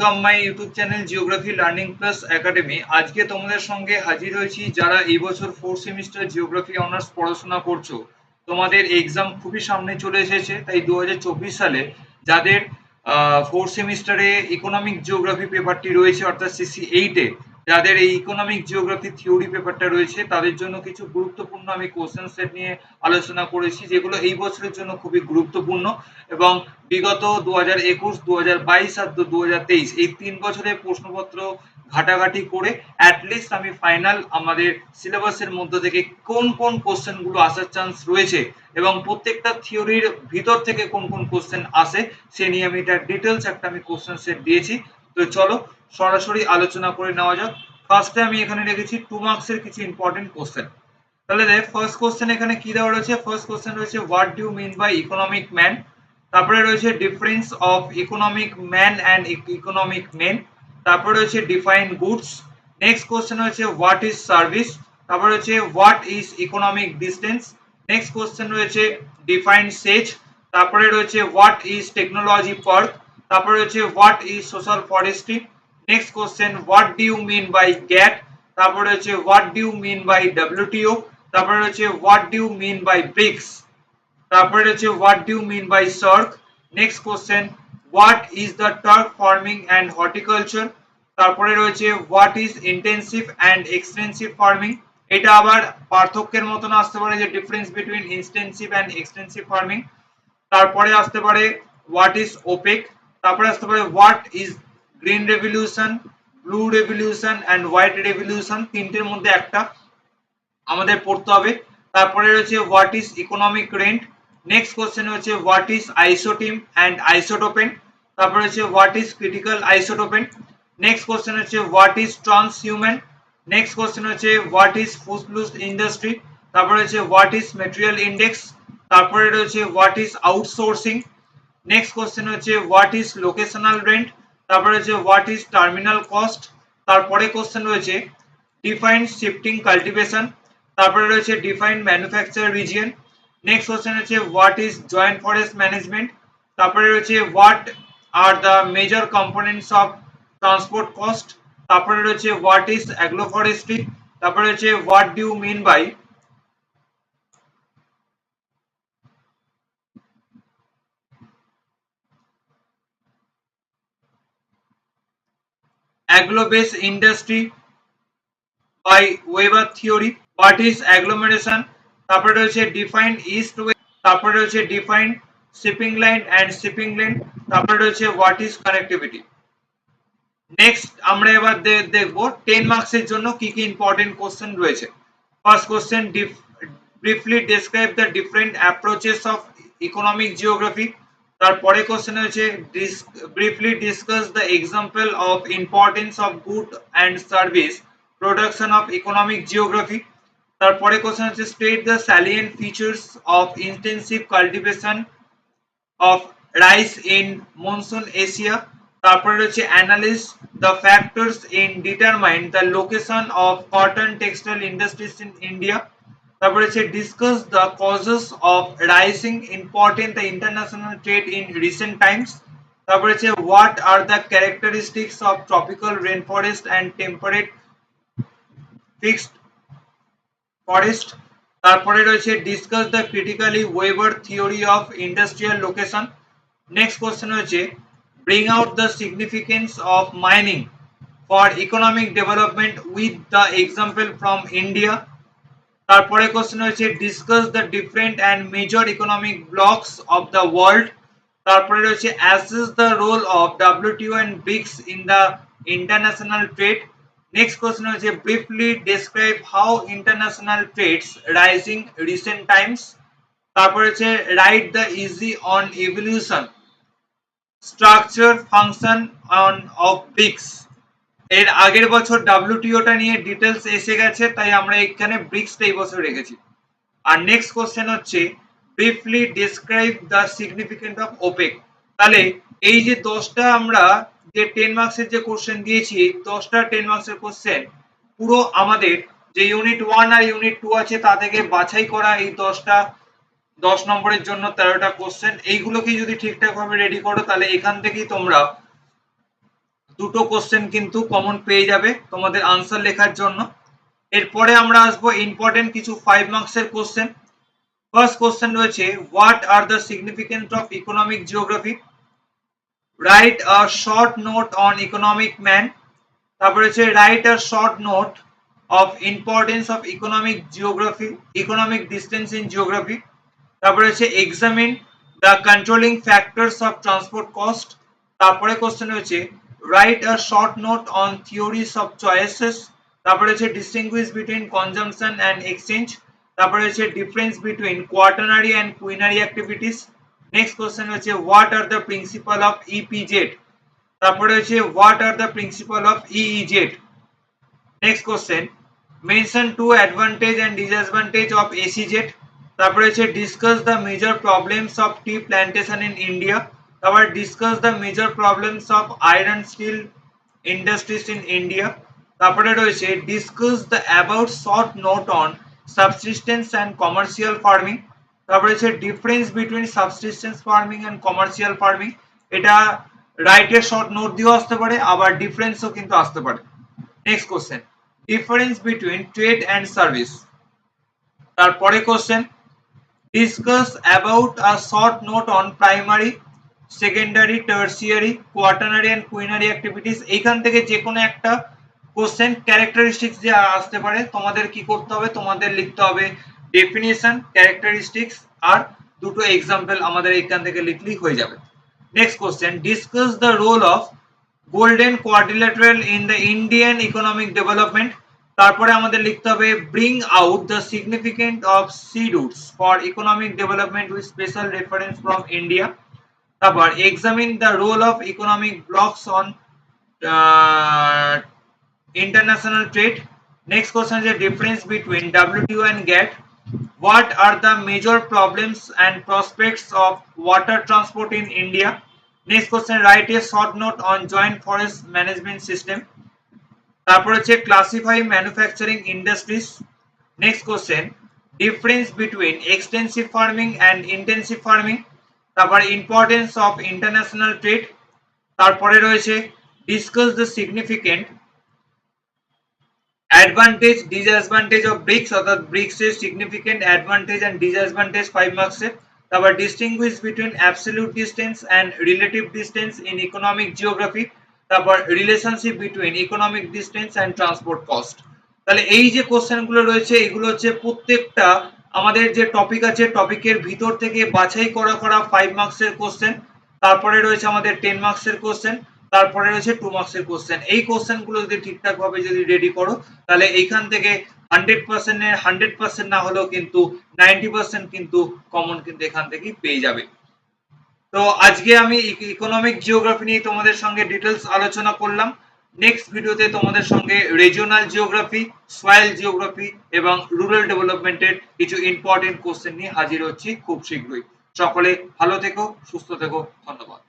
Welcome my YouTube channel geography learning plus academy আজকে তোমাদের সঙ্গে হাজির হয়েছি যারা এই বছর ফোর্থ সেমিস্টার জিওগ্রাফি অনার্স পড়াশোনা করছ। তোমাদের এক্সাম খুবই সামনে চলে এসেছে, তাই দু হাজার চব্বিশ সালে যাদের ফোর্থ সেমিস্টারে ইকোনমিক জিওগ্রাফি পেপারটি রয়েছে, অর্থাৎ সিসি এইটে যাদের এই ইকোনমিক জিওগ্রাফি থিওরি পেপারটা রয়েছে, তাদের জন্য কিছু গুরুত্বপূর্ণ আমি কোশ্চেন সেট নিয়ে আলোচনা করেছি, যেগুলো এই বছরের জন্য খুবই গুরুত্বপূর্ণ। এবং বিগত দু হাজার একুশ, দু হাজার বাইশ আর দু হাজার তেইশ, এই তিন বছরের প্রশ্নপত্র ঘাটাঘাটি করে অ্যাটলিস্ট আমি ফাইনাল আমাদের সিলেবাসের মধ্যে থেকে কোন কোন কোশ্চেনগুলো আসার চান্স রয়েছে এবং প্রত্যেকটা থিওরির ভিতর থেকে কোন কোন কোশ্চেন আসে, সে নিয়ে আমি এটা ডিটেলস একটা আমি কোশ্চেন সেট দিয়েছি। তো চলো সরাসরি আলোচনা করে নেওয়া যাক। ফার্স্টে আমি এখানে রেখেছি টু মার্কসের কিছু ইম্পর্টেন্ট কোশ্চেন তাহলে দেখ ফার্স্ট কোশ্চেন এখানে কি দেওয়া রয়েছে? ফার্স্ট কোশ্চেন রয়েছে what do mean by economic man তারপরে রয়েছে difference of economic man and economic men তারপরে রয়েছে ডিফাইন গুডস নেক্সট কোশ্চেন রয়েছে হোয়াট ইজ সার্ভিস তারপরে রয়েছে what is economic distance next question রয়েছে ডিফাইন সেজ তারপরে রয়েছে হোয়াট ইজ টেকনোলজি পার্ক তারপরে রয়েছে what is social forestry next question what do you mean by GATT তারপরে রয়েছে what do you mean by WTO তারপরে রয়েছে what do you mean by BRICS তারপরে রয়েছে what do you mean by SAARC next question what is the truck farming and horticulture তারপরে রয়েছে what is intensive and extensive farming এটা আবার পার্থক্যের মতন আসতে পারে যে difference between intensive and extensive farming তারপরে আসতে পারে হোয়াট ইজ ওপেক তারপরে আসতে পারে what is green revolution blue revolution and white revolution তিনটের মধ্যে একটা আমাদের পড়তে হবে। তারপরে রয়েছে what is economic rent next question হচ্ছে what is isotim and isodapane তারপরে হচ্ছে what is critical isodapane next question হচ্ছে what is transhumance next question হচ্ছে হোয়াট ইজ ফুসফুস ইন্ডাস্ট্রি তারপরে হচ্ছে হোয়াট ইজ মেটেরিয়াল ইন্ডেক্স তারপরে রয়েছে what is outsourcing next question হচ্ছে হোয়াট ইজ লোকেশনাল রেন্ট তারপরে হচ্ছে হোয়াট ইজ টার্মিনাল কস্ট তারপরে কোশ্চেন রয়েছে ডিফাইন্ড শিফটিং কাল্টিভেশন তারপরে রয়েছে defined manufacture region next question হচ্ছে what is joint forest management তারপরে রয়েছে what are the major components of transport cost তারপরে রয়েছে হোয়াট ইজ অ্যাগ্রো ফরেস্ট্রি তারপরে রয়েছে what do mean by agro-based industry by Weber theory what is agglomeration তারপরে রয়েছে define east west তারপরে রয়েছে define shipping line and shipping lane তারপরে রয়েছে what is connectivity নেক্সট আমরা এবার দেখব 10 মার্কস এর জন্য কি কি ইম্পর্টেন্ট কোশ্চেন রয়েছে first question briefly describe the different approaches of economic geography তারপরে কোশ্চেন হচ্ছে briefly discuss the example of importance of good and service production of economic geography তারপরে কোশ্চেন হচ্ছে state the salient features of intensive cultivation of rice in monsoon Asia তারপরে রয়েছে analyse the factors in determine the location of cotton textile industries in India তারপরে হচ্ছে discuss the causes of rising important the international trade in recent times তারপরে হচ্ছে what are the characteristics of tropical rain forest and temperate fixed forest তারপরে রয়েছে discuss the critically Weber theory of industrial location next question হচ্ছে bring out the significance of mining for economic development with the example from India. তারপরে question হচ্ছে discuss the different and major economic blocks of the world তারপরে রয়েছে assess the role of WTO and BRICS in the international trade next question হচ্ছে briefly describe how international trades rising recent times তারপরে হচ্ছে write the essay on evolution structure function on of BRICS এর আগের বছর ডাব্লিউটিওটা নিয়ে details এসে গেছে, তাই আমরা এখানে ব্রিক্সটা এই বছর রেখেছি। আর নেক্সট কোশ্চেন হচ্ছে briefly describe the significant of OPEC তাহলে এই যে দশটা আমরা যে টেন মার্কসের যে কোশ্চেন দিয়েছি, দশটা টেন মার্কসের কোশ্চেন পুরো আমাদের যে ইউনিট ওয়ান আর ইউনিট টু আছে, তা থেকে বাছাই করা এই দশটা, দশ নম্বরের জন্য তেরোটা কোশ্চেন এইগুলোকে যদি ঠিকঠাক ভাবে রেডি করো, তাহলে এখান থেকেই তোমরা দুটো কোশ্চেন কিন্তু কমন পেয়ে যাবে তোমাদের আনসার লেখার জন্য। এরপরে আমরা আসব ইম্পর্টেন্ট কিছু ফাইভ মার্কসের কোশ্চেন ফার্স্ট কোশ্চেন রয়েছে what are the significance of economic geography write a short note on economic man তারপরে হচ্ছে write a short note of importance of economic geography economic distance in geography তারপরে হচ্ছে examine the controlling factors of transport cost তারপরে question হচ্ছে write a short note on theories of choices তারপরে হচ্ছে distinguish between consumption and exchange তারপরে হচ্ছে difference between quaternary and quinary activities next question হচ্ছে what are the principal of EPZ তারপরে হচ্ছে what are the principal of EEZ next question mention two advantage and disadvantage of SEZ তারপরে হচ্ছে discuss the major problems of tea plantation in India তারপর discuss the major problems of iron steel industries in India তারপরে রয়েছে discuss the about short note on subsistence and commercial farming তারপরে হচ্ছে difference between subsistence farming and commercial farming এটা রাইটের short note দিয়েও আসতে পারে, আবার ডিফারেন্সও কিন্তু আসতে পারে। Next question difference between trade and service তারপরে question discuss about a short note on primary secondary tertiary quaternary and quinary activities এইখান থেকে যে কোনো একটা কোশ্চেন ক্যারেক্টারিস্টিক্স যে আসতে পারে। তোমাদের কি করতে হবে? তোমাদের লিখতে হবে ডেফিনিশন ক্যারেক্টারিস্টিক্স আর দুটো এক্সাম্পল আমাদের এখান থেকে লিখলেই হয়ে যাবে। Next question discuss the role of golden quadrilateral in the Indian economic development তারপরে আমাদের লিখতে হবে bring out the significant of sea routes for economic development with special reference from India তারপর examine the role of economic blocks on international trade next question is the difference between wto and gat what are the major problems and prospects of water transport in india next question write a short note on joint forest management system তারপর হচ্ছে classify manufacturing industries next question difference between extensive farming and intensive farming তারপর importance of international trade তারপরে রয়েছে discuss the significant advantage disadvantage of BRICS অর্থাৎ BRICS এর significant advantage and disadvantage five মার্কসের তারপর distinguish between absolute distance and relative distance in economic geography তারপর relationship between economic distance and transport cost তাহলে এই যে কোশ্চেনগুলো রয়েছে, এগুলো হচ্ছে প্রত্যেকটা আমাদের যে টপিক আছে টপিকের ভিতর থেকে বাছাই করা করা ফাইভ মার্কসের কোশ্চেন তারপরে রয়েছে আমাদের টেন মার্কসের কোশ্চেন তারপরে রয়েছে টু মার্কসের কোশ্চেন এই কোশ্চেনগুলো যদি ঠিকঠাক ভাবে যদি রেডি করো, তাহলে এইখান থেকে হান্ড্রেড পার্সেন্টের হান্ড্রেড পার্সেন্ট না হলেও কিন্তু নাইনটি পার্সেন্ট কিন্তু কমন কিন্তু এখান থেকেই পেয়ে যাবে। তো আজকে আমি ইকোনমিক জিওগ্রাফি নিয়ে তোমাদের সঙ্গে ডিটেলস আলোচনা করলাম। নেক্সট ভিডিওতে তোমাদের সঙ্গে রিজিওনাল জিওগ্রাফি সয়েল জিওগ্রাফি এবং রুরাল ডেভেলপমেন্টের কিছু ইম্পর্টেন্ট কোশ্চেন নিয়ে হাজির হচ্ছি খুব শীঘ্রই। সকলে ভালো থেকো, সুস্থ থেকো, ধন্যবাদ।